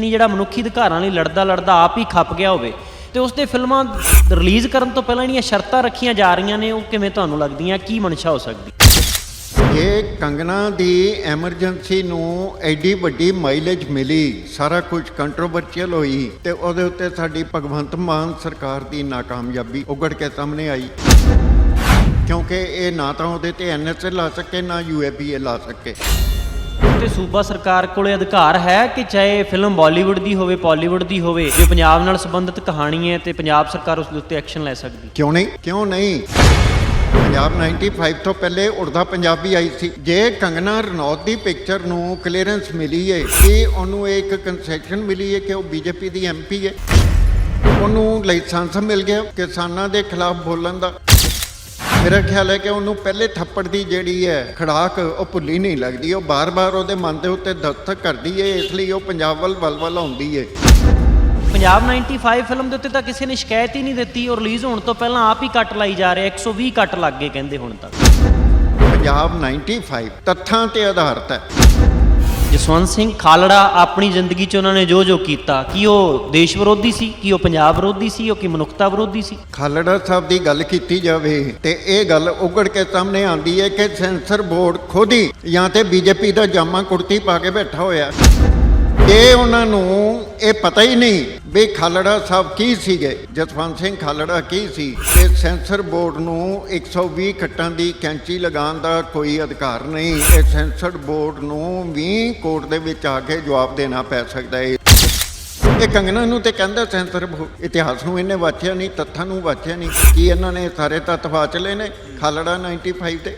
ਨਹੀਂ ਜਿਹੜਾ ਮਨੁੱਖੀ ਅਧਿਕਾਰਾਂ ਲਈ ਲੜਦਾ ਲੜਦਾ ਆਪ ਹੀ ਖੱਪ ਗਿਆ ਹੋਵੇ ਤੇ ਉਸ ਦੇ ਫਿਲਮਾਂ ਰਿਲੀਜ਼ ਕਰਨ ਤੋਂ ਪਹਿਲਾਂ ਜਿਹੜੀਆਂ ਸ਼ਰਤਾਂ ਰੱਖੀਆਂ ਜਾ ਰਹੀਆਂ ਨੇ, ਉਹ ਕਿਵੇਂ ਤੁਹਾਨੂੰ ਲੱਗਦੀਆਂ? ਕੀ ਮਨਸ਼ਾ ਹੋ ਸਕਦੀ? ਇਹ ਕੰਗਨਾ ਦੀ ਐਮਰਜੈਂਸੀ ਨੂੰ ਐਡੀ ਵੱਡੀ ਮਾਈਲੇਜ ਮਿਲੀ, ਸਾਰਾ ਕੁਝ ਕੰਟਰੋਵਰਸ਼ੀਅਲ ਹੋਈ ਤੇ ਉਹਦੇ ਉੱਤੇ ਸਾਡੀ ਭਗਵੰਤ ਮਾਨ ਸਰਕਾਰ ਦੀ ਨਾਕਾਮਯਾਬੀ ਉਗੜ ਕੇ ਸਾਹਮਣੇ ਆਈ। ਕਿਉਂਕਿ ਇਹ ਨਾ ਤਾਂ ਉਹਦੇ ਤੇ ਐਨਐਸਏ ਲਾ ਸਕੇ, ਨਾ ਯੂਏਪੀਏ ਲਾ ਸਕੇ। ਤੇ ਸੂਬਾ ਸਰਕਾਰ ਕੋਲੇ ਅਧਿਕਾਰ ਹੈ ਕਿ ਚਾਹੇ ਫਿਲਮ ਬਾਲੀਵੁੱਡ ਦੀ ਹੋਵੇ ਪਾਲੀਵੁੱਡ ਦੀ ਹੋਵੇ, ਜੇ ਪੰਜਾਬ ਨਾਲ ਸੰਬੰਧਿਤ ਕਹਾਣੀ ਹੈ ਤੇ ਪੰਜਾਬ ਸਰਕਾਰ ਉਸ ਦੇ ਉੱਤੇ ਐਕਸ਼ਨ ਲੈ ਸਕਦੀ ਕਿਉਂ ਨਹੀਂ? ਕਿਉਂ ਨਹੀਂ? ਪੰਜਾਬ 95 ਤੋਂ ਪਹਿਲੇ ਉੜਦਾ ਪੰਜਾਬੀ ਆਈ ਸੀ। ਜੇ ਕੰਗਨਾ ਰਣੌਤ ਦੀ ਪਿਕਚਰ ਨੂੰ ਕਲੀਅਰੈਂਸ ਮਿਲੀ ਹੈ ਕਿ ਉਹਨੂੰ ਇੱਕ ਕੰਸੈਸ਼ਨ ਮਿਲੀ ਹੈ ਕਿ ਉਹ ਬੀਜੇਪੀ ਦੀ ਐਮਪੀ ਹੈ ਉਹਨੂੰ ਲਾਇਸੈਂਸ ਮਿਲ ਗਿਆ ਕਿਸਾਨਾਂ ਦੇ ਖਿਲਾਫ ਬੋਲਣ ਦਾ। ਮੇਰਾ ਖਿਆਲ ਹੈ ਕਿ ਉਹਨੂੰ ਪਹਿਲੇ ਥੱਪੜ ਦੀ ਜਿਹੜੀ ਹੈ ਖੜਾਕ ਉਹ ਭੁੱਲੀ ਨਹੀਂ ਲੱਗਦੀ। ਉਹ ਬਾਰ-ਬਾਰ ਉਹਦੇ ਮਨ ਦੇ ਉੱਤੇ ਦਸਤਕ ਕਰਦੀ ਹੈ ਇਸ ਲਈ ਉਹ ਪੰਜਾਬ ਵੱਲ ਵੱਲ-ਵੱਲ ਆਉਂਦੀ ਹੈ ਪੰਜਾਬ 95 ਫਿਲਮ ਦੇ ਉੱਤੇ ਤਾਂ ਕਿਸੇ ਨੇ ਸ਼ਿਕਾਇਤ ਹੀ ਨਹੀਂ ਦਿੱਤੀ ਔਰ ਰਿਲੀਜ਼ ਹੋਣ ਤੋਂ ਪਹਿਲਾਂ ਆਪ ਹੀ ਕੱਟ ਲਾਈ ਜਾ ਰਿਹਾ 120 ਕੱਟ ਲੱਗ ਗਏ ਕਹਿੰਦੇ ਹੁਣ ਤੱਕ ਪੰਜਾਬ 95 ਤੱਥਾਂ ਤੇ ਆਧਾਰਿਤ ਹੈ। ਜਸਵੰਤ ਸਿੰਘ ਖਾਲੜਾ ਆਪਣੀ ਜ਼ਿੰਦਗੀ 'ਚ ਉਹਨਾਂ ਨੇ ਜੋ ਜੋ ਕੀਤਾ, ਕੀ ਉਹ ਦੇਸ਼ ਵਿਰੋਧੀ ਸੀ, ਕੀ ਉਹ ਪੰਜਾਬ ਵਿਰੋਧੀ ਸੀ, ਉਹ ਕੀ ਮਨੁੱਖਤਾ ਵਿਰੋਧੀ ਸੀ? ਖਾਲੜਾ ਸਾਹਿਬ ਦੀ ਗੱਲ ਕੀਤੀ ਜਾਵੇ ਤੇ ਇਹ ਗੱਲ ਉਗੜ ਕੇ ਸਾਹਮਣੇ ਆਉਂਦੀ ਹੈ ਕਿ ਸੈਂਸਰ ਬੋਰਡ ਖੁਦ ਹੀ ਜਾਂ ਤੇ ਬੀਜੇਪੀ ਦਾ ਜਾਮਾ ਕੁੜਤੀ ਪਾ ਕੇ ਬੈਠਾ ਹੋਇਆ। ਇਹ ਉਹਨਾਂ ਨੂੰ ਇਹ ਪਤਾ ਹੀ ਨਹੀਂ ਵੀ ਖਾਲੜਾ ਸਾਹਿਬ ਕੀ ਸੀਗੇ, ਜਸਵੰਤ ਸਿੰਘ ਖਾਲੜਾ ਕੀ ਸੀ ਤੇ ਸੈਂਸਰ ਬੋਰਡ ਨੂੰ 120 ਕੱਟਾਂ ਦੀ ਕੈਂਚੀ ਲਗਾਉਣ ਦਾ ਕੋਈ ਅਧਿਕਾਰ ਨਹੀਂ। ਇਹ ਸੈਂਸਰ ਬੋਰਡ ਨੂੰ ਵੀ ਕੋਰਟ ਦੇ ਵਿੱਚ ਆ ਕੇ ਜਵਾਬ ਦੇਣਾ ਪੈ ਸਕਦਾ ਹੈ ਇਹ ਕੰਗਨਾ ਨੂੰ ਤੇ ਕਹਿੰਦਾ ਸੈਂਸਰ ਬੋਰਡ ਇਤਿਹਾਸ ਨੂੰ ਇਹਨੇ ਵਾਚਿਆ ਨਹੀਂ, ਤੱਥਾਂ ਨੂੰ ਵਾਚਿਆ ਨਹੀਂ। ਕੀ ਇਹਨਾਂ ਨੇ ਸਾਰੇ ਤੱਥ ਵਾਚ ਲਏ ਨੇ ਖਾਲੜਾ 95 ਤੇ?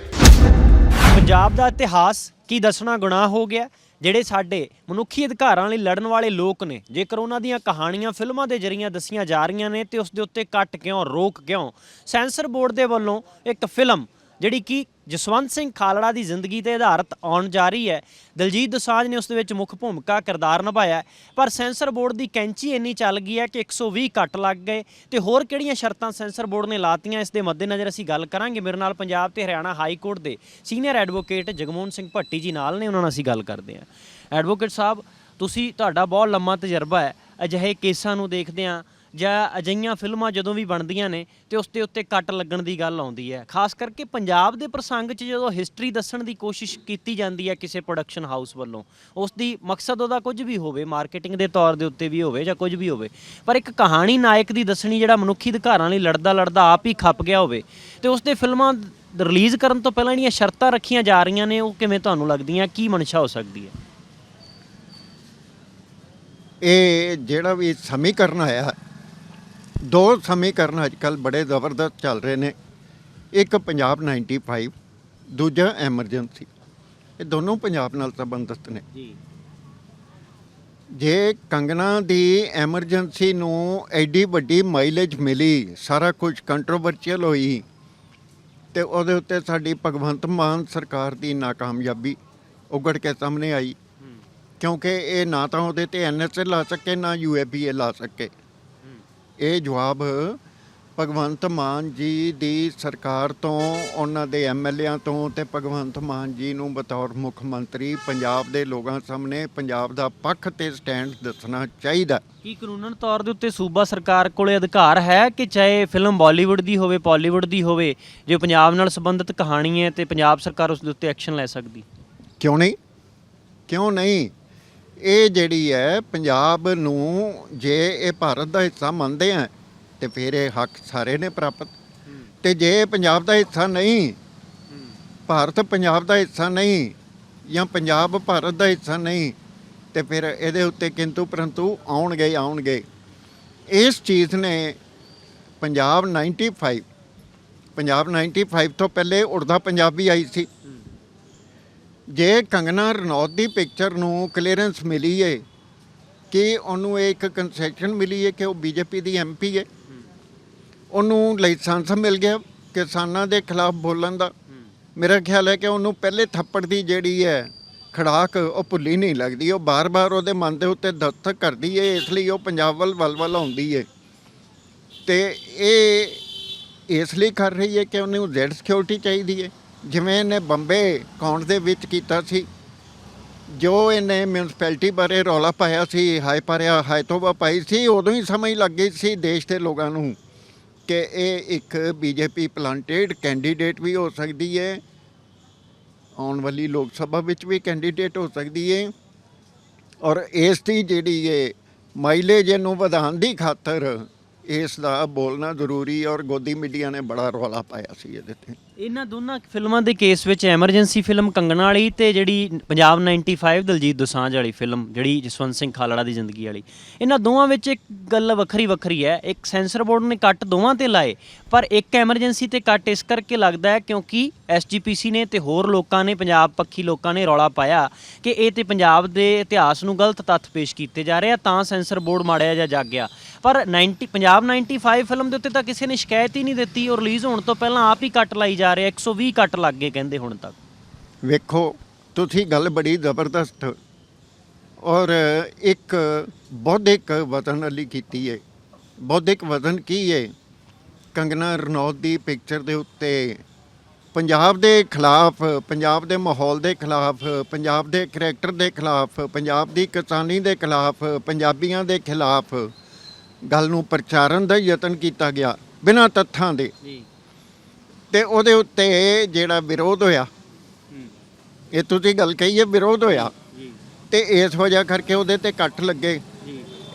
ਪੰਜਾਬ ਦਾ ਇਤਿਹਾਸ ਕੀ ਦੱਸਣਾ ਗੁਨਾਹ ਹੋ ਗਿਆ? ਜਿਹੜੇ ਸਾਡੇ ਮਨੁੱਖੀ ਅਧਿਕਾਰਾਂ ਲਈ ਲੜਨ ਵਾਲੇ ਲੋਕ ਨੇ, ਜੇਕਰ ਉਹਨਾਂ ਦੀਆਂ ਕਹਾਣੀਆਂ ਫਿਲਮਾਂ ਦੇ ਜ਼ਰੀਏ ਦੱਸੀਆਂ ਜਾ ਰਹੀਆਂ ਨੇ ਤੇ ਉਸ ਦੇ ਉੱਤੇ ਕੱਟ ਕਿਉਂ, ਰੋਕ ਕਿਉਂ? ਸੈਂਸਰ ਬੋਰਡ ਦੇ ਵੱਲੋਂ ਇੱਕ ਫਿਲਮ ਜਿਹੜੀ ਕਿ ਜਸਵੰਤ ਸਿੰਘ ਖਾਲੜਾ ਦੀ ਜ਼ਿੰਦਗੀ ਤੇ ਆਧਾਰਿਤ ਆਉਣ ਜਾ ਰਹੀ ਹੈ। ਦਲਜੀਤ ਦੋਸਾਂਝ ਨੇ ਉਸ ਦੇ ਵਿੱਚ ਮੁੱਖ ਭੂਮਿਕਾ ਕਿਰਦਾਰ ਨਿਭਾਇਆ ਪਰ ਸੈਂਸਰ ਬੋਰਡ ਦੀ ਕੈਂਚੀ ਇੰਨੀ ਚੱਲ ਗਈ ਹੈ ਕਿ 120 ਕੱਟ ਲੱਗ ਗਏ ਤੇ ਹੋਰ ਕਿਹੜੀਆਂ ਸ਼ਰਤਾਂ ਸੈਂਸਰ ਬੋਰਡ ਨੇ ਲਾਤੀਆਂ, ਇਸ ਦੇ ਮੱਦੇਨਜ਼ਰ ਅਸੀਂ ਗੱਲ ਕਰਾਂਗੇ। ਮੇਰੇ ਨਾਲ ਪੰਜਾਬ ਤੇ ਹਰਿਆਣਾ ਹਾਈ ਕੋਰਟ ਦੇ ਸੀਨੀਅਰ ਐਡਵੋਕੇਟ ਜਗਮੋਹਨ ਸਿੰਘ ਭੱਟੀ ਜੀ ਨਾਲ ਨੇ, ਉਹਨਾਂ ਨਾਲ ਅਸੀਂ ਗੱਲ ਕਰਦੇ ਹਾਂ। ਐਡਵੋਕੇਟ ਸਾਹਿਬ, ਤੁਸੀਂ, ਤੁਹਾਡਾ ਬਹੁਤ ਲੰਮਾ ਤਜਰਬਾ ਹੈ। ਅਜਿਹੇ ਕੇਸਾਂ ਨੂੰ ਦੇਖਦੇ ਆ ਜਾਂ ਅਜਿਹੀਆਂ ਫਿਲਮਾਂ ਜਦੋਂ ਵੀ ਬਣਦੀਆਂ ਨੇ ਤੇ ਉਸ ਦੇ ਉੱਤੇ ਕੱਟ ਲੱਗਣ ਦੀ ਗੱਲ ਆਉਂਦੀ ਹੈ। ਖਾਸ ਕਰਕੇ ਪੰਜਾਬ ਦੇ ਪ੍ਰਸੰਗ 'ਚ ਜਦੋਂ ਹਿਸਟਰੀ ਦੱਸਣ ਦੀ ਕੋਸ਼ਿਸ਼ ਕੀਤੀ ਜਾਂਦੀ ਹੈ ਕਿਸੇ ਪ੍ਰੋਡਕਸ਼ਨ ਹਾਊਸ ਵੱਲੋਂ, ਉਸ ਦੀ ਮਕਸਦ ਉਹਦਾ ਕੁਝ ਵੀ ਹੋਵੇ ਮਾਰਕੀਟਿੰਗ ਦੇ ਤੌਰ ਦੇ ਉੱਤੇ ਵੀ ਹੋਵੇ ਜਾਂ ਕੁਝ ਵੀ ਹੋਵੇ, ਪਰ ਇੱਕ ਕਹਾਣੀ ਨਾਇਕ ਦੀ ਦੱਸਣੀ ਜਿਹੜਾ ਮਨੁੱਖੀ ਅਧਿਕਾਰਾਂ ਲਈ ਲੜਦਾ ਲੜਦਾ ਆਪ ਹੀ ਖੱਪ ਗਿਆ ਹੋਵੇ, ਤੇ ਉਸ ਦੇ ਫਿਲਮਾਂ ਰਿਲੀਜ਼ ਕਰਨ ਤੋਂ ਪਹਿਲਾਂ ਜਿਹੜੀਆਂ ਸ਼ਰਤਾਂ ਰੱਖੀਆਂ ਜਾ ਰਹੀਆਂ ਨੇ, ਉਹ ਕਿਵੇਂ ਤੁਹਾਨੂੰ ਲੱਗਦੀਆਂ, ਕੀ ਮਨਸ਼ਾ ਹੋ ਸਕਦੀ ਹੈ? ਇਹ ਜਿਹੜਾ ਵੀ ਸਮੀਕਰਨ ਆਇਆ ਦੋ ਸਮੀਕਰਨ ਅੱਜ ਕੱਲ ਬੜੇ ਜ਼ਬਰਦਸਤ ਚੱਲ ਰਹੇ ਨੇ। ਇੱਕ ਪੰਜਾਬ 95 ਦੂਜਾ ਐਮਰਜੈਂਸੀ ਇਹ ਦੋਨੋਂ ਪੰਜਾਬ ਨਾਲ ਸੰਬੰਧਿਤ ਨੇ। ਜੀ। ਜੇ ਕੰਗਨਾ ਦੀ ਐਮਰਜੈਂਸੀ ਨੂੰ ਐਡੀ ਵੱਡੀ ਮਾਈਲੇਜ ਮਿਲੀ ਸਾਰਾ ਕੁਝ ਕੰਟਰੋਵਰਚੀਅਲ ਹੋਈ ਤੇ ਉਹਦੇ ਉੱਤੇ ਸਾਡੀ ਭਗਵੰਤ ਮਾਨ ਸਰਕਾਰ ਦੀ ਨਾਕਾਮਯਾਬੀ ਉਗੜ ਕੇ ਸਾਹਮਣੇ ਆਈ। ਕਿਉਂਕਿ ਇਹ ਨਾ ਤਾਂ ਉਹਦੇ ਤੇ ਐਨਐਸਏ ਲਾ ਸਕੇ ਨਾ ਯੂਏਪੀਏ ਲਾ ਸਕੇ। ਇਹ ਜਵਾਬ ਭਗਵੰਤ ਮਾਨ ਜੀ ਦੀ ਸਰਕਾਰ ਤੋਂ ਉਹਨਾਂ ਦੇ ਐਮਐਲਏਆਂ ਤੋਂ ਤੇ ਭਗਵੰਤ ਮਾਨ ਜੀ ਨੂੰ ਬਤੌਰ ਮੁੱਖ ਮੰਤਰੀ ਪੰਜਾਬ ਦੇ ਲੋਕਾਂ ਸਾਹਮਣੇ ਪੰਜਾਬ ਦਾ ਪੱਖ ਤੇ ਸਟੈਂਡ ਦੱਸਣਾ ਚਾਹੀਦਾ। ਕੀ ਕਾਨੂੰਨਨ ਤੌਰ ਦੇ ਉੱਤੇ ਸੂਬਾ ਸਰਕਾਰ ਕੋਲੇ ਅਧਿਕਾਰ ਹੈ ਕਿ ਚਾਹੇ ਫਿਲਮ ਬਾਲੀਵੁੱਡ ਦੀ ਹੋਵੇ ਪਾਲੀਵੁੱਡ ਦੀ ਹੋਵੇ ਜੇ ਪੰਜਾਬ ਨਾਲ ਸੰਬੰਧਿਤ ਕਹਾਣੀ ਹੈ ਤੇ ਪੰਜਾਬ ਸਰਕਾਰ ਉਸ ਦੇ ਉੱਤੇ ਐਕਸ਼ਨ ਲੈ ਸਕਦੀ? ਕਿਉਂ ਨਹੀਂ? ਕਿਉਂ ਨਹੀਂ? ਇਹ ਜਿਹੜੀ ਹੈ ਪੰਜਾਬ ਨੂੰ ਜੇ ਇਹ ਭਾਰਤ ਦਾ ਹਿੱਸਾ ਮੰਨਦੇ ਆ ਤੇ ਫਿਰ ਇਹ ਹੱਕ ਸਾਰੇ ਨੇ ਪ੍ਰਾਪਤ। ਤੇ ਜੇ ਪੰਜਾਬ ਦਾ ਹਿੱਸਾ ਨਹੀਂ ਭਾਰਤ ਪੰਜਾਬ ਦਾ ਹਿੱਸਾ ਨਹੀਂ ਜਾਂ ਪੰਜਾਬ ਭਾਰਤ ਦਾ ਹਿੱਸਾ ਨਹੀਂ ਤੇ ਫਿਰ ਇਹਦੇ ਉੱਤੇ ਕਿੰਤੂ ਪਰੰਤੂ ਆਉਣਗੇ ਆਉਣਗੇ। ਇਸ ਚੀਜ਼ ਨੇ ਪੰਜਾਬ 95 ਪੰਜਾਬ 95 ਤੋਂ ਪਹਿਲੇ ਉੜਦਾ ਪੰਜਾਬੀ ਆਈ ਸੀ। ਜੇ ਕੰਗਨਾ ਰਣੌਤ ਦੀ ਪਿਕਚਰ ਨੂੰ ਕਲੀਅਰੈਂਸ ਮਿਲੀ ਹੈ ਕਿ ਉਹਨੂੰ ਇੱਕ ਕੰਸੈਸ਼ਨ ਮਿਲੀ ਹੈ ਕਿ ਉਹ ਬੀਜੇਪੀ ਦੀ ਐਮਪੀ ਹੈ ਉਹਨੂੰ ਲਾਇਸੈਂਸ ਮਿਲ ਗਿਆ ਕਿਸਾਨਾਂ ਦੇ ਖਿਲਾਫ ਬੋਲਣ ਦਾ। ਮੇਰਾ ਖਿਆਲ ਹੈ ਕਿ ਉਹਨੂੰ ਪਹਿਲੇ ਥੱਪੜ ਦੀ ਜਿਹੜੀ ਹੈ ਖੜਾਕ ਉਹ ਭੁੱਲੀ ਨਹੀਂ ਲੱਗਦੀ, ਉਹ ਬਾਰ-ਬਾਰ ਉਹਦੇ ਮਨ ਦੇ ਉੱਤੇ ਦਸਤਕ ਕਰਦੀ ਹੈ ਇਸ ਲਈ ਉਹ ਪੰਜਾਬ ਵੱਲ ਵੱਲ-ਵੱਲ ਆਉਂਦੀ ਹੈ ਤੇ ਇਹ ਇਸ ਲਈ ਕਰ ਰਹੀ ਹੈ ਕਿ ਉਹਨੂੰ ਜ਼ੈਡ ਸਿਕਿਉਰਿਟੀ ਚਾਹੀਦੀ ਹੈ ਜਿਵੇਂ ਇਹਨੇ ਬੰਬੇ ਕਾਉਂਟ ਦੇ ਵਿੱਚ ਕੀਤਾ ਸੀ, ਜੋ ਇਹਨੇ ਮਿਊਨਿਸਪੈਲਿਟੀ ਬਾਰੇ ਰੌਲਾ ਪਾਇਆ ਸੀ ਹਾਈ ਪਾਰਿਆ ਹਾਈ ਤੋਬਾ ਪਾਈ ਸੀ, ਉਦੋਂ ਹੀ ਸਮਝ ਲੱਗ ਗਈ ਸੀ ਦੇਸ਼ ਦੇ ਲੋਕਾਂ ਨੂੰ ਕਿ ਇਹ ਇੱਕ ਬੀਜੇਪੀ ਪਲਾਂਟੇਡ ਕੈਂਡੀਡੇਟ ਵੀ ਹੋ ਸਕਦੀ ਹੈ, ਆਉਣ ਵਾਲੀ ਲੋਕ ਸਭਾ ਵਿੱਚ ਵੀ ਕੈਂਡੀਡੇਟ ਹੋ ਸਕਦੀ ਹੈ, ਔਰ ਇਸ ਦੀ ਜਿਹੜੀ ਹੈ ਮਾਈਲੇਜ ਇਹਨੂੰ ਵਧਾਉਣ ਦੀ ਖਾਤਰ ਇਸ ਦਾ ਬੋਲਣਾ ਜ਼ਰੂਰੀ ਔਰ ਗੋਦੀ ਮੀਡੀਆ ਨੇ ਬੜਾ ਰੌਲਾ ਪਾਇਆ ਸੀ ਇਹਦੇ ਤੇ। ਇਹਨਾਂ ਦੋਨਾਂ ਫਿਲਮਾਂ ਦੇ ਕੇਸ ਵਿੱਚ ਐਮਰਜੈਂਸੀ ਫਿਲਮ ਕੰਗਣਾ ਵਾਲੀ ਤੇ ਜਿਹੜੀ ਪੰਜਾਬ 95 ਦਲਜੀਤ ਦੋਸਾਂਝ ਵਾਲੀ ਫਿਲਮ, ਜਿਹੜੀ ਜਸਵੰਤ ਸਿੰਘ ਖਾਲੜਾ ਦੀ ਜ਼ਿੰਦਗੀ ਵਾਲੀ, ਇਹਨਾਂ ਦੋਵਾਂ ਵਿੱਚ ਇੱਕ ਗੱਲ ਵੱਖਰੀ ਵੱਖਰੀ ਹੈ। ਇੱਕ ਸੈਂਸਰ ਬੋਰਡ ਨੇ ਕੱਟ ਦੋਵਾਂ ਤੇ ਲਾਏ, ਪਰ ਇੱਕ ਐਮਰਜੈਂਸੀ ਤੇ ਕੱਟ ਇਸ ਕਰਕੇ ਲੱਗਦਾ ਹੈ ਕਿਉਂਕਿ ਐਸਜੀਪੀਸੀ ਨੇ ਤੇ ਹੋਰ ਲੋਕਾਂ ਨੇ, ਪੰਜਾਬ ਪੱਖੀ ਲੋਕਾਂ ਨੇ ਰੌਲਾ ਪਾਇਆ ਕਿ ਇਹ ਤੇ ਪੰਜਾਬ ਦੇ ਇਤਿਹਾਸ ਨੂੰ ਗਲਤ ਤੱਥ ਪੇਸ਼ ਕੀਤੇ ਜਾ ਰਹੇ ਆ, ਤਾਂ ਸੈਂਸਰ ਬੋਰਡ ਮਾੜਿਆ ਜਾਂ ਜਾਗ ਗਿਆ। ਪਰ 90 ਪੰਜਾਬ 95 ਫਿਲਮ ਦੇ ਉੱਤੇ ਤਾਂ ਕਿਸੇ ਨੇ ਸ਼ਿਕਾਇਤ ਹੀ ਨਹੀਂ ਦਿੱਤੀ ਔਰ ਰਿਲੀਜ਼ ਹੋਣ ਤੋਂ ਪਹਿਲਾਂ ਆਪ ਹੀ ਕੱਟ ਲਾਈ ਜਾ ਰਿਹਾ 120 ਕੱਟ ਲੱਗ ਗਏ ਕਹਿੰਦੇ ਹੁਣ ਤੱਕ। ਵੇਖੋ ਤੁਸੀਂ ਗੱਲ ਬੜੀ ਜ਼ਬਰਦਸਤ ਔਰ ਇੱਕ ਬੌਧਿਕ ਵਤਨ ਵਾਲੀ ਕੀਤੀ ਹੈ ਬੌਧਿਕ ਵਤਨ ਕੀ ਹੈ ਕੰਗਨਾ ਰਣੌਤ ਦੀ ਪਿਕਚਰ ਦੇ ਉੱਤੇ ਪੰਜਾਬ ਦੇ ਖਿਲਾਫ ਪੰਜਾਬ ਦੇ ਮਾਹੌਲ ਦੇ ਖਿਲਾਫ ਪੰਜਾਬ ਦੇ ਕਰੈਕਟਰ ਦੇ ਖਿਲਾਫ ਪੰਜਾਬ ਦੀ ਕਿਸਾਨੀ ਦੇ ਖਿਲਾਫ ਪੰਜਾਬੀਆਂ ਦੇ ਖਿਲਾਫ ਗੱਲ ਨੂੰ ਪ੍ਰਚਾਰਨ ਦਾ ਯਤਨ ਕੀਤਾ ਗਿਆ ਬਿਨਾਂ ਤੱਥਾਂ ਦੇ। ਜੀ। ਤੇ ਉਹਦੇ ਉੱਤੇ ਜਿਹੜਾ ਵਿਰੋਧ ਹੋਇਆ ਇਹ ਤੁਸੀਂ ਗੱਲ ਕਹੀ ਹੈ ਵਿਰੋਧ ਹੋਇਆ। ਤੇ ਇਸ ਵਜ੍ਹਾ ਕਰਕੇ ਉਹਦੇ ਤੇ ਕੱਟ ਲੱਗੇ।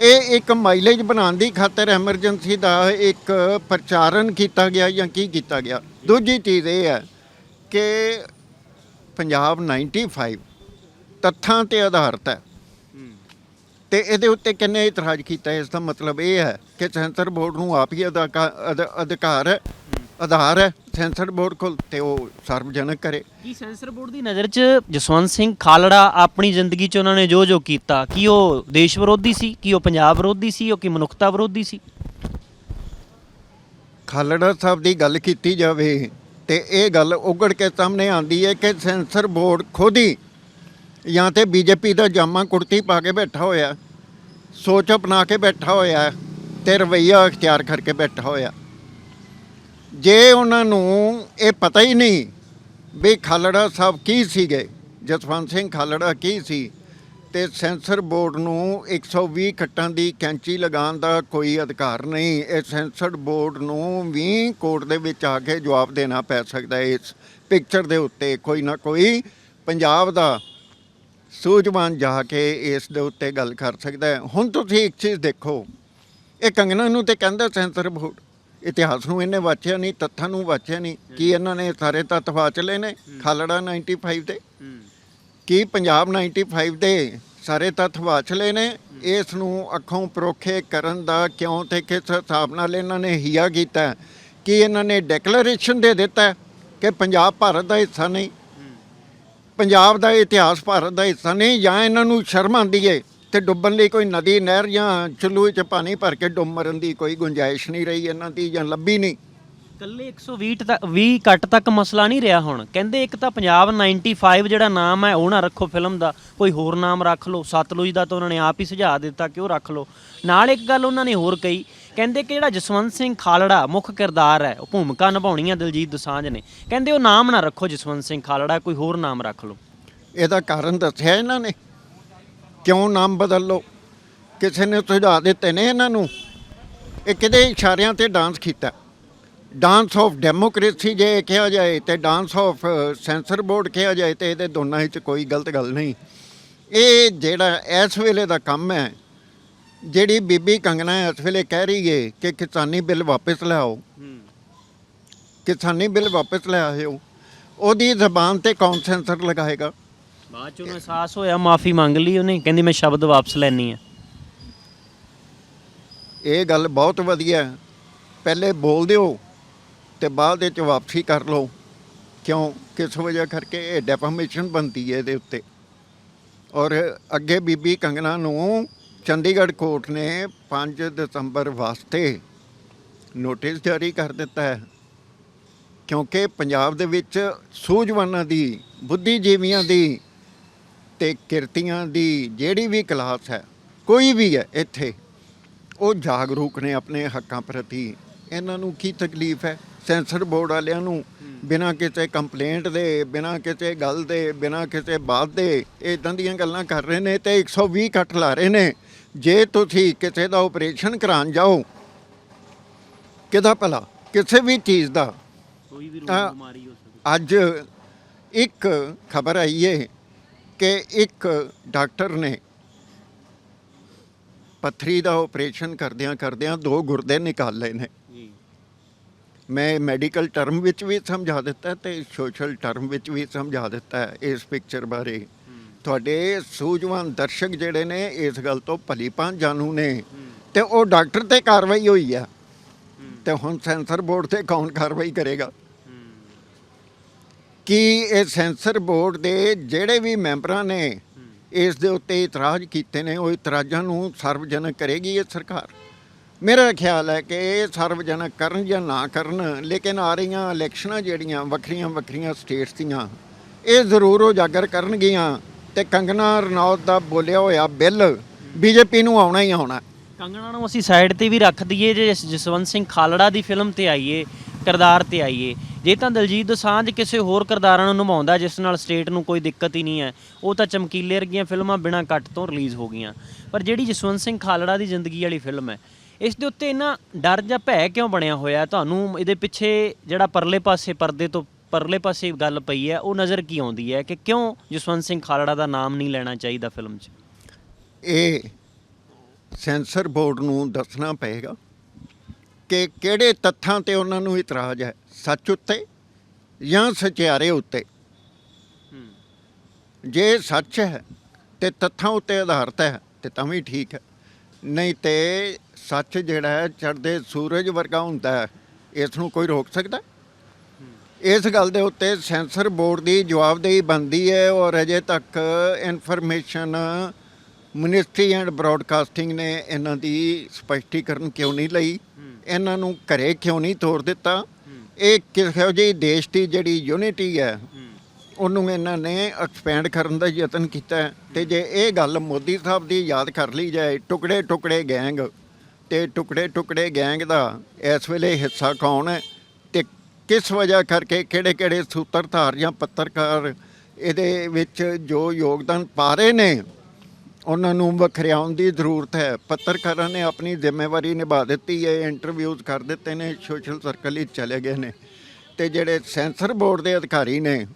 ਇਹ ਇੱਕ ਮਾਈਲੇਜ ਬਣਾਉਣ ਦੀ ਖਾਤਰ ਐਮਰਜੈਂਸੀ ਦਾ ਇੱਕ ਪ੍ਰਚਾਰਨ ਕੀਤਾ ਗਿਆ ਜਾਂ ਕੀ ਕੀਤਾ ਗਿਆ? ਦੂਜੀ ਚੀਜ਼ ਇਹ ਹੈ ਕਿ ਪੰਜਾਬ 95 ਤੱਥਾਂ ਤੇ ਆਧਾਰਿਤ ਹੈ। ਤੇ ਇਹਦੇ ਉੱਤੇ ਕਿੰਨੇ ਇਤਰਾਜ਼ ਕੀਤਾ ਇਸ ਦਾ ਮਤਲਬ ਇਹ ਹੈ ਕਿ ਸੈਂਸਰ ਬੋਰਡ ਨੂੰ ਆਪ ਹੀ ਅਧਿਕਾ- ਅਧ- ਅਧਿਕਾਰ ਹੈ। ਆਧਾਰ ਹੈ ਸੈਂਸਰ ਬੋਰਡ ਕੋਲ ਤੇ ਉਹ ਸਰਵਜਨਕ ਕਰੇ। ਕੀ ਸੈਂਸਰ ਬੋਰਡ ਦੀ ਨਜ਼ਰ 'ਚ ਜਸਵੰਤ ਸਿੰਘ ਖਾਲੜਾ ਆਪਣੀ ਜ਼ਿੰਦਗੀ 'ਚ ਉਹਨਾਂ ਨੇ ਜੋ ਜੋ ਕੀਤਾ ਕੀ ਉਹ ਦੇਸ਼ ਵਿਰੋਧੀ ਸੀ ਕੀ ਉਹ ਪੰਜਾਬ ਵਿਰੋਧੀ ਸੀ ਉਹ ਕੀ ਮਨੁੱਖਤਾ ਵਿਰੋਧੀ ਸੀ? ਖਾਲੜਾ ਸਾਹਿਬ ਦੀ ਗੱਲ ਕੀਤੀ ਜਾਵੇ ਤੇ ਇਹ ਗੱਲ ਉਗੜ ਕੇ ਸਾਹਮਣੇ ਆਂਦੀ ਹੈ ਕਿ ਸੈਂਸਰ ਬੋਰਡ ਖੁਦ ਹੀ ਜਾਂ ਤੇ ਬੀਜੇਪੀ ਦਾ ਜਾਮਾ ਕੁੜਤੀ ਪਾ ਕੇ ਬੈਠਾ ਹੋਇਆ ਸੋਚ ਅਪਣਾ ਕੇ ਬੈਠਾ ਹੋਇਆ ਤੇ ਰਵਈਆ ਅਖਤਿਆਰ ਕਰਕੇ ਬੈਠਾ ਹੋਇਆ। ਜੇ ਉਹਨਾਂ ਨੂੰ ਇਹ ਪਤਾ ਹੀ ਨਹੀਂ ਵੀ ਖਾਲੜਾ ਸਾਹਿਬ ਕੀ ਸੀਗੇ, ਜਸਵੰਤ ਸਿੰਘ ਖਾਲੜਾ ਕੀ ਸੀ, ਤੇ ਸੈਂਸਰ ਬੋਰਡ ਨੂੰ 120 ਕੱਟਾਂ ਦੀ ਕੈਂਚੀ ਲਗਾਉਣ ਦਾ ਕੋਈ ਅਧਿਕਾਰ ਨਹੀਂ, ਇਹ ਸੈਂਸਰ ਬੋਰਡ ਨੂੰ ਵੀ ਕੋਰਟ ਦੇ ਵਿੱਚ ਆ ਕੇ ਜਵਾਬ ਦੇਣਾ ਪੈ ਸਕਦਾ ਹੈ। ਇਸ ਪਿਕਚਰ ਦੇ ਉੱਤੇ ਕੋਈ ਨਾ ਕੋਈ ਪੰਜਾਬ ਦਾ ਸੂਝਵਾਨ ਜਾ ਕੇ ਇਸ ਦੇ ਉੱਤੇ ਗੱਲ ਕਰ ਸਕਦਾ ਹੈ। ਹੁਣ ਤੁਸੀਂ ਇੱਕ ਚੀਜ਼ ਦੇਖੋ, ਇਹ ਕੰਗਨਾ ਨੂੰ ਤੇ ਕਹਿੰਦਾ ਸੈਂਸਰ ਬੋਰਡ। ਇਤਿਹਾਸ ਨੂੰ ਇਹਨੇ ਵਾਚਿਆ ਨਹੀਂ ਤੱਥਾਂ ਨੂੰ ਵਾਚਿਆ ਨਹੀਂ। ਕੀ ਇਹਨਾਂ ਨੇ ਸਾਰੇ ਤੱਥ ਵਾਚ ਲਏ ਨੇ? ਖਾਲੜਾ 95 ਦੇ। ਕੀ ਪੰਜਾਬ 95 ਦੇ ਸਾਰੇ ਤੱਥ ਵਾਚ ਲਏ ਨੇ? ਇਸ ਨੂੰ ਅੱਖੋਂ ਪਰੋਖੇ ਕਰਨ ਦਾ ਕਿਉਂ ਤੇ ਕਿਸ ਹਿਸਾਬ ਨਾਲ ਇਹਨਾਂ ਨੇ ਹੀਆ ਕੀਤਾ? ਕੀ ਇਹਨਾਂ ਨੇ ਡੈਕਲੇਰੇਸ਼ਨ ਦੇ ਦਿੱਤਾ ਕਿ ਪੰਜਾਬ ਭਾਰਤ ਦਾ ਹਿੱਸਾ ਨਹੀਂ? ਪੰਜਾਬ ਦਾ ਇਤਿਹਾਸ ਭਾਰਤ ਦਾ ਹਿੱਸਾ ਨਹੀਂ ਜਾਂ ਇਹਨਾਂ ਨੂੰ ਸ਼ਰਮ ਆਉਂਦੀ ਹੈ ਤੇ ਡੁੱਬਣ ਲਈ ਕੋਈ ਨਦੀ ਨਹਿਰ ਜਾਂ ਚੁੱਲੂ 'ਚ ਪਾਣੀ ਭਰ ਕੇ ਡੁੱਬ ਮਰਨ ਦੀ ਕੋਈ ਗੁੰਜਾਇਸ਼ ਨਹੀਂ ਰਹੀ ਇਹਨਾਂ ਦੀ ਜਾਂ ਲੱਭੀ ਨਹੀਂ। ਕੱਲੇ 120 ਤੱਕ 20 ਕੱਟ ਤੱਕ ਮਸਲਾ ਨਹੀਂ ਰਿਹਾ ਹੁਣ। ਕਹਿੰਦੇ ਇੱਕ ਤਾਂ ਪੰਜਾਬ 95 ਜਿਹੜਾ ਨਾਮ ਹੈ ਉਹ ਨਾ ਰੱਖੋ ਫਿਲਮ ਦਾ ਕੋਈ ਹੋਰ ਨਾਮ ਰੱਖ ਲਓ। ਸਤਲੁਜ ਦਾ ਤਾਂ ਉਹਨਾਂ ਨੇ ਆਪ ਹੀ ਸੁਝਾਅ ਦਿੱਤਾ ਕਿ ਉਹ ਰੱਖ ਲਓ। ਨਾਲ ਇੱਕ ਗੱਲ ਉਹਨਾਂ ਨੇ ਹੋਰ ਕਹੀ ਕਹਿੰਦੇ ਕਿ ਜਿਹੜਾ ਜਸਵੰਤ ਸਿੰਘ ਖਾਲੜਾ ਮੁੱਖ ਕਿਰਦਾਰ ਹੈ ਉਹ ਭੂਮਿਕਾ ਨਿਭਾਉਣੀ ਹੈ ਦਲਜੀਤ ਦੋਸਾਂਝ ਨੇ। ਕਹਿੰਦੇ ਉਹ ਨਾਮ ਨਾ ਰੱਖੋ ਜਸਵੰਤ ਸਿੰਘ ਖਾਲੜਾ ਕੋਈ ਹੋਰ ਨਾਮ ਰੱਖ ਲਓ। ਇਹਦਾ ਕਾਰਨ ਦੱਸਿਆ ਇਹਨਾਂ ਨੇ। ਕਿਉਂ ਨਾਮ ਬਦਲ? ਲਓ ਕਿਸੇ ਨੇ ਸੁਝਾਅ ਦਿੱਤੇ ਨੇ ਇਹਨਾਂ ਨੂੰ? ਇਹ ਕਿਹਦੇ ਇਸ਼ਾਰਿਆਂ ਤੇ ਡਾਂਸ ਕੀਤਾ? ਡਾਂਸ ਆਫ ਡੈਮੋਕ੍ਰੇਸੀ ਜੇ ਕਿਹਾ ਜਾਏ ਤੇ ਡਾਂਸ ਆਫ ਸੈਂਸਰ ਬੋਰਡ ਕਿਹਾ ਜਾਏ ਤੇ ਇਹਦੇ ਦੋਨਾਂ ਵਿੱਚ ਕੋਈ ਗਲਤ ਗੱਲ ਨਹੀਂ। ਇਹ ਜਿਹੜਾ ਇਸ ਵੇਲੇ ਦਾ ਕੰਮ ਹੈ, ਜਿਹੜੀ ਬੀਬੀ ਕੰਗਨਾ ਇਸ ਵੇਲੇ ਕਹਿ ਰਹੀ ਏ ਕਿ ਕਿਸਾਨੀ ਬਿੱਲ ਵਾਪਸ ਲਿਆਓ। ਕਿਸਾਨੀ ਬਿੱਲ ਵਾਪਸ ਲਿਆਓ ਉਹਦੀ ਜ਼ਬਾਨ ਤੇ ਕੌਣ ਸੈਂਸਰ ਲਗਾਏਗਾ? ਬਾਅਦ ਚ ਉਹਨੂੰ ਅਹਿਸਾਸ ਹੋਇਆ, ਮਾਫੀ ਮੰਗ ਲਈ ਉਹਨੇ, ਕਹਿੰਦੀ ਮੈਂ ਸ਼ਬਦ ਵਾਪਸ ਲੈਣੀ ਹੈ। ਇਹ ਗੱਲ ਬਹੁਤ ਵਧੀਆ ਹੈ। ਪਹਿਲੇ ਬੋਲ ਦਿਓ ਤੇ ਬਾਅਦ ਵਿੱਚ ਵਾਪਸੀ ਕਰ ਲਓ। ਕਿਉਂ? ਕਿਸ ਵਜ੍ਹਾ ਕਰਕੇ? ਇਹ ਡੈਫਾਮੇਸ਼ਨ ਬਣਦੀ ਹੈ ਇਹਦੇ ਉੱਤੇ। ਔਰ ਅੱਗੇ ਬੀਬੀ ਕੰਗਨਾ ਨੂੰ ਚੰਡੀਗੜ੍ਹ ਕੋਰਟ ਨੇ 5 ਦਸੰਬਰ ਵਾਸਤੇ ਨੋਟਿਸ ਜਾਰੀ ਕਰ ਦਿੱਤਾ ਹੈ। ਕਿਉਂਕਿ ਪੰਜਾਬ ਦੇ ਵਿੱਚ ਸੂਝਵਾਨਾਂ ਦੀ, ਬੁੱਧੀਜੀਵੀਆਂ ਦੀ ਤੇ ਕਿਰਤੀਆਂ ਦੀ ਜਿਹੜੀ ਵੀ ਕਲਾਸ ਹੈ ਕੋਈ ਵੀ ਹੈ ਇੱਥੇ ਉਹ ਜਾਗਰੂਕ ਨੇ ਆਪਣੇ ਹੱਕਾਂ ਪ੍ਰਤੀ। ਇਹਨਾਂ ਨੂੰ ਕੀ ਤਕਲੀਫ ਹੈ? ਸੈਂਸਰ ਬੋਰਡ ਵਾਲਿਆਂ ਨੂੰ ਬਿਨਾਂ ਕਿਸੇ ਕੰਪਲੇਂਟ ਦੇ ਬਿਨਾਂ ਕਿਸੇ ਗੱਲ ਦੇ ਬਿਨਾਂ ਕਿਸੇ ਬਾਤ ਦੇ ਇਦਾਂ ਦੀਆਂ ਗੱਲਾਂ ਕਰ ਰਹੇ ਨੇ ਤੇ 120 ਕੱਟ ਲਾ ਰਹੇ ਨੇ। ਜੇ ਤੁਸੀਂ ਕਿਸੇ ਦਾ ਆਪਰੇਸ਼ਨ ਕਰਾਉਣ ਜਾਓ ਕਿਹਦਾ ਭਲਾ? ਕਿਸੇ ਵੀ ਚੀਜ਼ ਦਾ। ਕੋਈ ਵੀ ਰੋਗ ਬਿਮਾਰੀ ਹੋ ਸਕਦੀ। ਅੱਜ ਇੱਕ ਖਬਰ ਆਈ ਏ ਕਿ ਇੱਕ ਡਾਕਟਰ ਨੇ ਪੱਥਰੀ ਦਾ ਆਪਰੇਸ਼ਨ ਕਰਦਿਆਂ ਕਰਦਿਆਂ ਦੋ ਗੁਰਦੇ ਨਿਕਾਲ ਲਏ ਨੇ। ਮੈਂ ਮੈਡੀਕਲ ਟਰਮ ਵਿੱਚ ਵੀ ਸਮਝਾ ਦਿੱਤਾ ਤੇ ਸੋਸ਼ਲ ਟਰਮ ਵਿੱਚ ਵੀ ਸਮਝਾ ਦਿੱਤਾ ਇਸ ਪਿਕਚਰ ਬਾਰੇ। ਤੁਹਾਡੇ ਸੂਝਵਾਨ ਦਰਸ਼ਕ ਜਿਹੜੇ ਨੇ ਇਸ ਗੱਲ ਤੋਂ ਭਲੀ ਭਾਂਤ ਜਾਣੂ ਨੇ ਤੇ ਉਹ ਡਾਕਟਰ ਤੇ ਕਾਰਵਾਈ ਹੋਈ ਆ। ਤੇ ਹੁਣ ਸੈਂਸਰ ਬੋਰਡ ਤੇ ਕੌਣ ਕਾਰਵਾਈ ਕਰੇਗਾ? ਕਿ ਇਹ ਸੈਂਸਰ ਬੋਰਡ ਦੇ ਜਿਹੜੇ ਵੀ ਮੈਂਬਰਾਂ ਨੇ ਇਸ ਦੇ ਉੱਤੇ ਇਤਰਾਜ਼ ਕੀਤੇ ਨੇ, ਉਹ ਇਤਰਾਜ਼ਾਂ ਨੂੰ ਸਰਵਜਨਕ ਕਰੇਗੀ ਇਹ ਸਰਕਾਰ। ਮੇਰਾ ਖਿਆਲ ਹੈ ਕਿ ਇਹ ਸਰਵਜਨਕ ਕਰਨ ਜਾਂ ਨਾ ਕਰਨ, ਲੇਕਿਨ ਆ ਰਹੀਆਂ ਇਲੈਕਸ਼ਨਾਂ ਜਿਹੜੀਆਂ ਵੱਖਰੀਆਂ ਵੱਖਰੀਆਂ ਸਟੇਟਸ ਦੀਆਂ, ਇਹ ਜ਼ਰੂਰ ਉਜਾਗਰ ਕਰਨਗੀਆਂ ਤੇ ਕੰਗਨਾ ਰਣੌਤ ਦਾ ਬੋਲਿਆ ਹੋਇਆ ਬਿੱਲ ਬੀਜੇਪੀ ਨੂੰ ਆਉਣਾ ਹੀ ਆਉਣਾ। ਕੰਗਣਾ ਨੂੰ ਅਸੀਂ ਸਾਈਡ ਤੇ ਵੀ ਰੱਖ ਦਈਏ, ਜੇ ਜਸਵੰਤ ਸਿੰਘ ਖਾਲੜਾ ਦੀ ਫਿਲਮ ਤੇ ਆਈਏ, ਕਿਰਦਾਰ ਤੇ ਆਈਏ ਜੇ ਤਾਂ ਦਲਜੀਤ ਦੋਸਾਂਝ ਕਿਸੇ ਹੋਰ ਕਿਰਦਾਰਾਂ ਨੂੰ ਨਿਭਾਉਂਦਾ, ਜਿਸ ਨਾਲ ਸਟੇਟ ਨੂੰ ਕੋਈ ਦਿੱਕਤ ਹੀ ਨਹੀਂ ਹੈ, ਉਹ ਤਾਂ ਚਮਕੀਲੇ ਵਰਗੀਆਂ ਫਿਲਮਾਂ ਬਿਨਾਂ ਕੱਟ ਤੋਂ ਰਿਲੀਜ਼ ਹੋ ਗਈਆਂ। ਪਰ ਜਿਹੜੀ ਜਸਵੰਤ ਸਿੰਘ ਖਾਲੜਾ ਦੀ ਜ਼ਿੰਦਗੀ ਵਾਲੀ ਫਿਲਮ ਹੈ, ਇਸ ਦੇ ਉੱਤੇ ਇੰਨਾ ਡਰ ਜਾਂ ਭੈ ਕਿਉਂ ਬਣਿਆ ਹੋਇਆ? ਤੁਹਾਨੂੰ ਇਹਦੇ ਪਿੱਛੇ ਜਿਹੜਾ ਪਰਲੇ ਪਾਸੇ ਪਰਦੇ ਤੋਂ ਪਰਲੇ ਪਾਸੇ ਗੱਲ ਪਈ ਹੈ, ਉਹ ਨਜ਼ਰ ਕੀ ਆਉਂਦੀ ਹੈ ਕਿ ਕਿਉਂ ਜਸਵੰਤ ਸਿੰਘ ਖਾਲੜਾ ਦਾ ਨਾਮ ਨਹੀਂ ਲੈਣਾ ਚਾਹੀਦਾ ਫਿਲਮ 'ਚ? ਇਹ ਸੈਂਸਰ ਬੋਰਡ ਨੂੰ ਦੱਸਣਾ ਪਏਗਾ ਕਿ ਕਿਹੜੇ ਤੱਥਾਂ ਤੇ ਉਹਨਾਂ ਨੂੰ ਇਤਰਾਜ਼ ਹੈ? ਸੱਚ ਉੱਤੇ ਜਾਂ ਸਚਿਆਰੇ ਉੱਤੇ? ਜੇ ਸੱਚ ਹੈ ਤੇ ਤੱਥਾਂ ਉੱਤੇ ਆਧਾਰਿਤ ਹੈ ਤੇ ਤਾਂ ਵੀ ਠੀਕ ਹੈ। ਨਹੀਂ ਤੇ ਸੱਚ ਜਿਹੜਾ ਹੈ ਚੜ੍ਹਦੇ ਸੂਰਜ ਵਰਗਾ ਹੁੰਦਾ ਹੈ। ਇਸ ਨੂੰ ਕੋਈ ਰੋਕ ਸਕਦਾ? ਇਸ ਗੱਲ ਦੇ ਉੱਤੇ ਸੈਂਸਰ ਬੋਰਡ ਦੀ ਜਵਾਬਦੇਹੀ ਬਣਦੀ ਹੈ ਔਰ ਅਜੇ ਤੱਕ ਇਨਫੋਰਮੇਸ਼ਨ ਮਿਨਿਸਟਰੀ ਐਂਡ ਬ੍ਰਾਡਕਾਸਟਿੰਗ ਨੇ ਇਹਨਾਂ ਦੀ ਸਪਸ਼ਟੀਕਰਨ ਕਿਉਂ ਨਹੀਂ ਲਈ? ਇਹਨਾਂ ਨੂੰ ਘਰੇ ਕਿਉਂ ਨਹੀਂ ਤੋਰ ਦਿੱਤਾ ਇਹ ਕਿਹੋ ਜਿਹੀ ਦੇਸ਼ ਦੀ ਜਿਹੜੀ ਯੂਨਿਟੀ ਹੈ, ਉਹਨੂੰ ਇਹਨਾਂ ਨੇ ਐਕਸਪੈਂਡ ਕਰਨ ਦਾ ਯਤਨ ਕੀਤਾ ਹੈ। ਤੇ ਜੇ ਇਹ ਗੱਲ ਮੋਦੀ ਸਾਹਿਬ ਦੀ ਯਾਦ ਕਰ ਲਈ ਜਾਏ ਟੁਕੜੇ ਟੁਕੜੇ ਗੈਂਗ ਤੇ ਟੁਕੜੇ ਟੁਕੜੇ ਗੈਂਗ ਦਾ ਇਸ ਵੇਲੇ ਹਿੱਸਾ ਕੌਣ ਹੈ ਤੇ ਕਿਸ ਵਜ੍ਹਾ ਕਰਕੇ ਕਿਹੜੇ ਕਿਹੜੇ ਸੂਤਰਧਾਰ ਜਾਂ ਪੱਤਰਕਾਰ ਇਹਦੇ ਵਿੱਚ ਜੋ ਯੋਗਦਾਨ ਪਾ ਰਹੇ ਨੇ ਉਹਨਾਂ ਨੂੰ ਵਖਰਿਆਉਣ ਦੀ ਜ਼ਰੂਰਤ ਹੈ। ਪੱਤਰਕਾਰਾਂ ਨੇ ਆਪਣੀ ਜ਼ਿੰਮੇਵਾਰੀ ਨਿਭਾ ਦਿੱਤੀ ਹੈ। ਇੰਟਰਵਿਊਜ਼ ਕਰ ਦਿੱਤੇ ਨੇ। ਸੋਸ਼ਲ ਸਰਕਲ ਵਿੱਚ ਚਲੇ ਗਏ ਨੇ। ਤੇ ਜਿਹੜੇ ਸੈਂਸਰ ਬੋਰਡ ਦੇ ਅਧਿਕਾਰੀ ਨੇ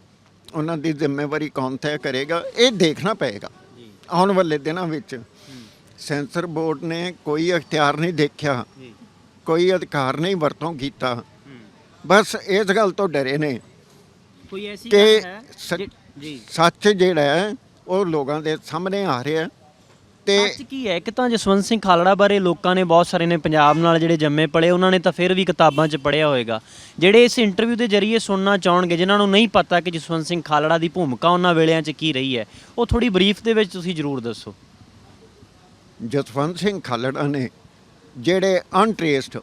ਉਹਨਾਂ ਦੀ ਜ਼ਿੰਮੇਵਾਰੀ ਕੌਣ ਤੈਅ ਕਰੇਗਾ ਇਹ ਦੇਖਣਾ ਪਏਗਾ। ਆਉਣ ਵਾਲੇ ਦਿਨਾਂ ਵਿੱਚ ਸੈਂਸਰ ਬੋਰਡ ਨੇ ਕੋਈ ਅਖਤਿਆਰ ਨਹੀਂ ਦੇਖਿਆ ਕੋਈ ਅਧਿਕਾਰ ਨਹੀਂ ਵਰਤੋਂ ਕੀਤਾ। ਬਸ ਇਸ ਗੱਲ ਤੋਂ ਡਰੇ ਨੇ ਕੋਈ ਐਸੀ ਗੱਲ ਹੈ ਜਿ- ਜੀ। ਸੱਚ ਜਿਹੜਾ ਹੈ ਉਹ ਲੋਕਾਂ ਦੇ ਸਾਹਮਣੇ ਆ ਰਿਹਾ। ਹੈ ਤੇ ਸੱਚ ਕੀ ਹੈ? ਕਿ ਤਾਂ ਜਸਵੰਤ ਸਿੰਘ ਖਾਲੜਾ ਬਾਰੇ ਲੋਕਾਂ ਨੇ ਬਹੁਤ ਸਾਰੇ ਨੇ ਪੰਜਾਬ ਨਾਲ ਜਿਹੜੇ ਜੰਮੇ ਪਲੇ ਉਹਨਾਂ ਨੇ ਤਾਂ ਫਿਰ ਵੀ ਕਿਤਾਬਾਂ 'ਚ ਪੜ੍ਹਿਆ ਹੋਵੇਗਾ ਜਿਹੜੇ ਇਸ ਇੰਟਰਵਿਊ ਦੇ ਜ਼ਰੀਏ ਸੁਣਨਾ ਚਾਹਣਗੇ ਜਿਨ੍ਹਾਂ ਨੂੰ ਨਹੀਂ ਪਤਾ ਕਿ ਜਸਵੰਤ ਸਿੰਘ ਖਾਲੜਾ ਦੀ ਭੂਮਿਕਾ ਉਹਨਾਂ ਵੇਲਿਆਂ 'ਚ ਕੀ ਰਹੀ ਹੈ ਉਹ ਥੋੜੀ ਬਰੀਫ ਦੇ ਵਿੱਚ ਤੁਸੀਂ ਜ਼ਰੂਰ ਦੱਸੋ। ਜਸਵੰਤ ਸਿੰਘ ਖਾਲੜਾ ਨੇ ਜਿਹੜੇ ਅਨਟ੍ਰੇਸਡ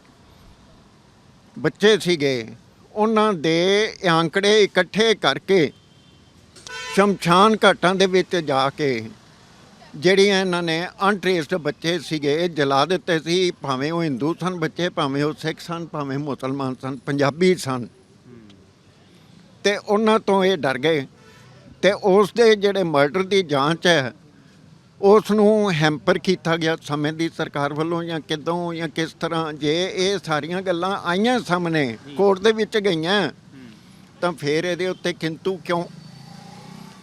ਬੱਚੇ ਸੀਗੇ ਉਹਨਾਂ ਦੇ ਆંકੜੇ ਇਕੱਠੇ ਕਰਕੇ ਸ਼ਮਸ਼ਾਨ ਘਾਟਾਂ ਦੇ ਵਿੱਚ ਜਾ ਕੇ ਜਿਹੜੀਆਂ ਇਹਨਾਂ ਨੇ ਅਨਟ੍ਰੇਸਡ ਬੱਚੇ ਸੀਗੇ, ਇਹ ਜਲਾ ਦਿੱਤੇ ਸੀ, ਭਾਵੇਂ ਉਹ ਹਿੰਦੂ ਸਨ ਬੱਚੇ, ਭਾਵੇਂ ਉਹ ਸਿੱਖ ਸਨ, ਭਾਵੇਂ ਮੁਸਲਮਾਨ ਸਨ, ਪੰਜਾਬੀ ਸਨ। ਤੇ ਉਹਨਾਂ ਤੋਂ ਇਹ ਡਰ ਗਏ ਤੇ ਉਸ ਦੇ ਜਿਹੜੇ ਮਰਡਰ ਦੀ ਜਾਂਚ ਹੈ, ਉਸ ਨੂੰ ਹੈਂਪਰ ਕੀਤਾ ਗਿਆ ਸਮੇਂ ਦੀ ਸਰਕਾਰ ਵੱਲੋਂ ਜਾਂ ਕਿਦੋਂ ਜਾਂ ਕਿਸ ਤਰ੍ਹਾਂ, ਜੇ ਇਹ ਸਾਰੀਆਂ ਗੱਲਾਂ ਆਈਆਂ ਸਾਹਮਣੇ, ਕੋਰਟ ਦੇ ਵਿੱਚ ਗਈਆਂ, ਤਾਂ ਫਿਰ ਇਹਦੇ ਉੱਤੇ ਕਿੰਤੂ ਕਿਉਂ,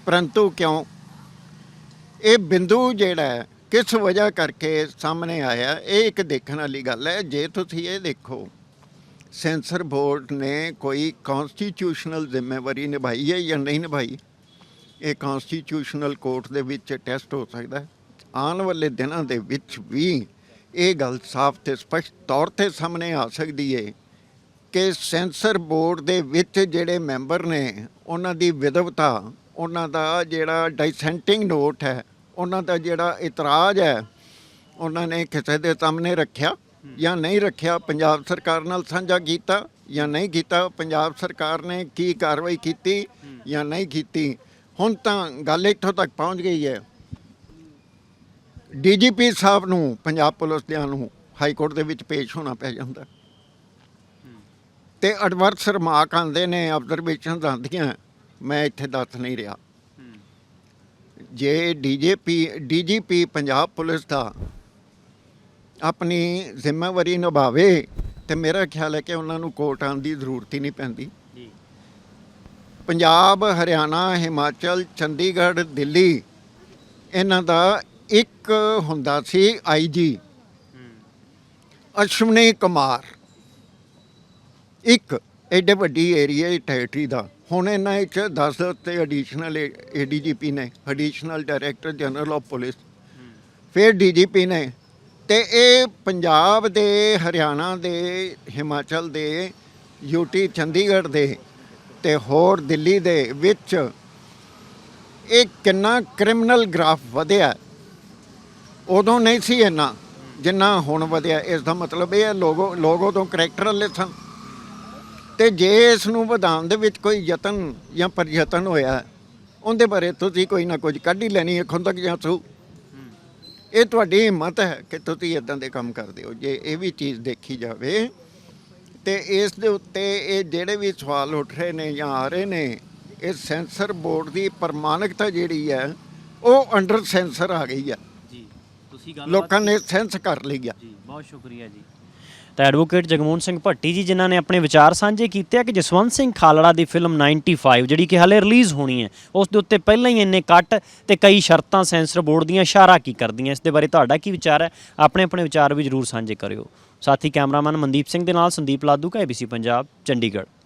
ਪਰੰਤੂ ਕਿਉਂ ਇਹ ਬਿੰਦੂ ਜਿਹੜਾ ਹੈ, ਕਿਸ ਵਜ੍ਹਾ ਕਰਕੇ ਸਾਹਮਣੇ ਆਇਆ ਇਹ ਇੱਕ ਦੇਖਣ ਵਾਲੀ ਗੱਲ ਹੈ। ਜੇ ਤੁਸੀਂ ਇਹ ਦੇਖੋ ਸੈਂਸਰ ਬੋਰਡ ਨੇ ਕੋਈ ਕਨਸਟੀਟਿਊਸ਼ਨਲ ਜ਼ਿੰਮੇਵਾਰੀ ਨਿਭਾਈ ਹੈ ਜਾਂ ਨਹੀਂ ਨਿਭਾਈ? ਇਹ ਕਨਸਟੀਟਿਊਸ਼ਨਲ ਕੋਰਟ ਦੇ ਵਿੱਚ ਟੈਸਟ ਹੋ ਸਕਦਾ ਹੈ। ਆਉਣ ਵਾਲੇ ਦਿਨਾਂ ਦੇ ਵਿੱਚ ਵੀ ਇਹ ਗੱਲ ਸਾਫ਼ ਤੇ ਸਪਸ਼ਟ ਤੌਰ ਤੇ ਸਾਹਮਣੇ ਆ ਸਕਦੀ ਹੈ ਕਿ ਸੈਂਸਰ ਬੋਰਡ ਦੇ ਵਿੱਚ ਜਿਹੜੇ ਮੈਂਬਰ ਨੇ ਉਹਨਾਂ ਦੀ ਵਿਦਵਤਾ ਉਹਨਾਂ ਦਾ ਜਿਹੜਾ ਡਾਈਸੈਂਟਿੰਗ ਨੋਟ ਹੈ ਉਹਨਾਂ ਦਾ ਜਿਹੜਾ ਇਤਰਾਜ਼ ਹੈ, ਉਹਨਾਂ ਨੇ ਕਿਸੇ ਦੇ ਸਾਹਮਣੇ ਰੱਖਿਆ ਜਾਂ ਨਹੀਂ ਰੱਖਿਆ, ਪੰਜਾਬ ਸਰਕਾਰ ਨਾਲ ਸਾਂਝਾ ਕੀਤਾ ਜਾਂ ਨਹੀਂ ਕੀਤਾ, ਪੰਜਾਬ ਸਰਕਾਰ ਨੇ ਕੀ ਕਾਰਵਾਈ ਕੀਤੀ ਜਾਂ ਨਹੀਂ ਕੀਤੀ, ਹੁਣ ਤਾਂ ਗੱਲ ਇੱਥੋਂ ਤੱਕ ਪਹੁੰਚ ਗਈ ਹੈ। ਡੀਜੀਪੀ ਸਾਹਿਬ ਨੂੰ, ਪੰਜਾਬ ਪੁਲਿਸ ਦਿਆਂ ਨੂੰ ਹਾਈ ਕੋਰਟ ਦੇ ਵਿੱਚ ਪੇਸ਼ ਹੋਣਾ ਪੈ ਜਾਂਦਾ। ਤੇ ਐਡਵਰਸ ਰਿਮਾਰਕ ਆਉਂਦੇ ਨੇ ਆਬਜ਼ਰਵੇਸ਼ਨ ਆਉਂਦੀਆਂ, ਮੈਂ ਇੱਥੇ ਦੱਸ ਨਹੀਂ ਰਿਹਾ। ਜੇ ਡੀਜੀਪੀ ਡੀਜੀਪੀ ਪੰਜਾਬ ਪੁਲਿਸ ਦਾ ਆਪਣੀ ਜ਼ਿੰਮੇਵਾਰੀ ਨਿਭਾਵੇ ਤੇ ਮੇਰਾ ਖਿਆਲ ਹੈ ਕਿ ਉਹਨਾਂ ਨੂੰ ਕੋਰਟ ਆਉਣ ਦੀ ਜ਼ਰੂਰਤ ਹੀ ਨਹੀਂ ਪੈਂਦੀ। ਜੀ। ਪੰਜਾਬ ਹਰਿਆਣਾ ਹਿਮਾਚਲ ਚੰਡੀਗੜ੍ਹ ਦਿੱਲੀ ਇਹਨਾਂ ਦਾ ਇੱਕ ਹੁੰਦਾ ਸੀ ਆਈਜੀ ਅਸ਼ਵਨੀ ਕੁਮਾਰ। ਇੱਕ ਐਡੇ ਵੱਡੀ ਏਰੀਆ ਟੈਰੀਟਰੀ ਦਾ। ਹੁਣ ਇਹਨਾਂ ਵਿੱਚ 10 ਉੱਤੇ ਐਡੀਸ਼ਨਲ ਏਡੀਜੀਪੀ ਨੇ additional director general of police ਫਿਰ ਡੀਜੀਪੀ ਨੇ, ਤੇ ਇਹ ਪੰਜਾਬ ਦੇ, ਹਰਿਆਣਾ ਦੇ, ਹਿਮਾਚਲ ਦੇ ਯੂਟੀ ਚੰਡੀਗੜ੍ਹ ਦੇ ਤੇ ਹੋਰ ਦਿੱਲੀ ਦੇ ਵਿੱਚ ਇਹ ਕਿੰਨਾ ਕ੍ਰਿਮੀਨਲ ਗ੍ਰਾਫ ਵਧਿਆ। ਉਦੋਂ ਨਹੀਂ ਸੀ ਇੰਨਾ, ਜਿੰਨਾ ਹੁਣ ਵਧਿਆ। ਇਸ ਦਾ ਮਤਲਬ ਇਹ ਹੈ, ਲੋਗੋ ਲੋਗੋ ਤੋਂ ਕਰੈਕਟਰ ਵਾਲੇ ਸਨ। ਤੇ ਜੇ ਇਸ ਨੂੰ ਵਧਾਉਣ ਦੇ ਵਿੱਚ ਕੋਈ ਯਤਨ ਜਾਂ ਪ੍ਰਯਤਨ ਹੋਇਆ ਉਹਦੇ ਬਾਰੇ ਤੁਸੀਂ ਕੋਈ ਨਾ ਕੁਝ ਕੱਢ ਹੀ ਲੈਣੀ ਹੈ ਖੁੰਦਕ ਜਾਂ ਸੂ। ਇਹ ਤੁਹਾਡੀ ਹਿੰਮਤ ਹੈ ਕਿ ਤੁਸੀਂ ਇਦਾਂ ਦੇ ਕੰਮ ਕਰਦੇ ਹੋ ਜੇ ਇਹ ਵੀ ਚੀਜ਼ ਦੇਖੀ ਜਾਵੇ ਤੇ ਇਸ ਦੇ ਉੱਤੇ ਇਹ ਜਿਹੜੇ ਵੀ ਸਵਾਲ ਉੱਠ ਰਹੇ ਨੇ ਜਾਂ ਆ ਰਹੇ ਨੇ ਇਹ ਸੈਂਸਰ ਬੋਰਡ ਦੀ ਪ੍ਰਮਾਣਿਕਤਾ ਜਿਹੜੀ ਹੈ ਉਹ ਅੰਡਰ ਸੈਂਸਰ ਆ ਗਈ ਹੈ। ਜੀ ਤੁਸੀਂ ਲੋਕਾਂ ਨੇ ਸੈਂਸ ਕਰ ਲਈ ਆ। ਜੀ ਬਹੁਤ ਸ਼ੁਕਰੀਆ ਜੀ। ਤਾਂ ਐਡਵੋਕੇਟ ਜਗਮੋਹਨ ਸਿੰਘ ਭੱਟੀ ਜੀ, ਜਿਨ੍ਹਾਂ ਨੇ ਆਪਣੇ ਵਿਚਾਰ ਸਾਂਝੇ ਕੀਤੇ ਆ ਕਿ ਜਸਵੰਤ ਸਿੰਘ ਖਾਲੜਾ ਦੀ ਫਿਲਮ 95 ਜਿਹੜੀ ਕਿ ਹਾਲੇ ਰਿਲੀਜ਼ ਹੋਣੀ ਹੈ, ਉਸ ਦੇ ਉੱਤੇ ਪਹਿਲਾਂ ਹੀ ਇੰਨੇ ਕੱਟ ਤੇ ਕਈ ਸ਼ਰਤਾਂ ਸੈਂਸਰ ਬੋਰਡ ਦੀਆਂ ਇਸ਼ਾਰਾ ਕੀ ਕਰਦੀਆਂ, ਇਸ ਦੇ ਬਾਰੇ ਤੁਹਾਡਾ ਕੀ ਵਿਚਾਰ ਹੈ? ਆਪਣੇ ਆਪਣੇ ਵਿਚਾਰ ਵੀ ਜਰੂਰ ਸਾਂਝੇ ਕਰਿਓ। ਸਾਥੀ ਕੈਮਰਾਮੈਨ ਮਨਦੀਪ ਸਿੰਘ ਦੇ ਨਾਲ ਸੰਦੀਪ ਲਾਦੂ ਕਾ ABC ਪੰਜਾਬ, ਚੰਡੀਗੜ੍ਹ।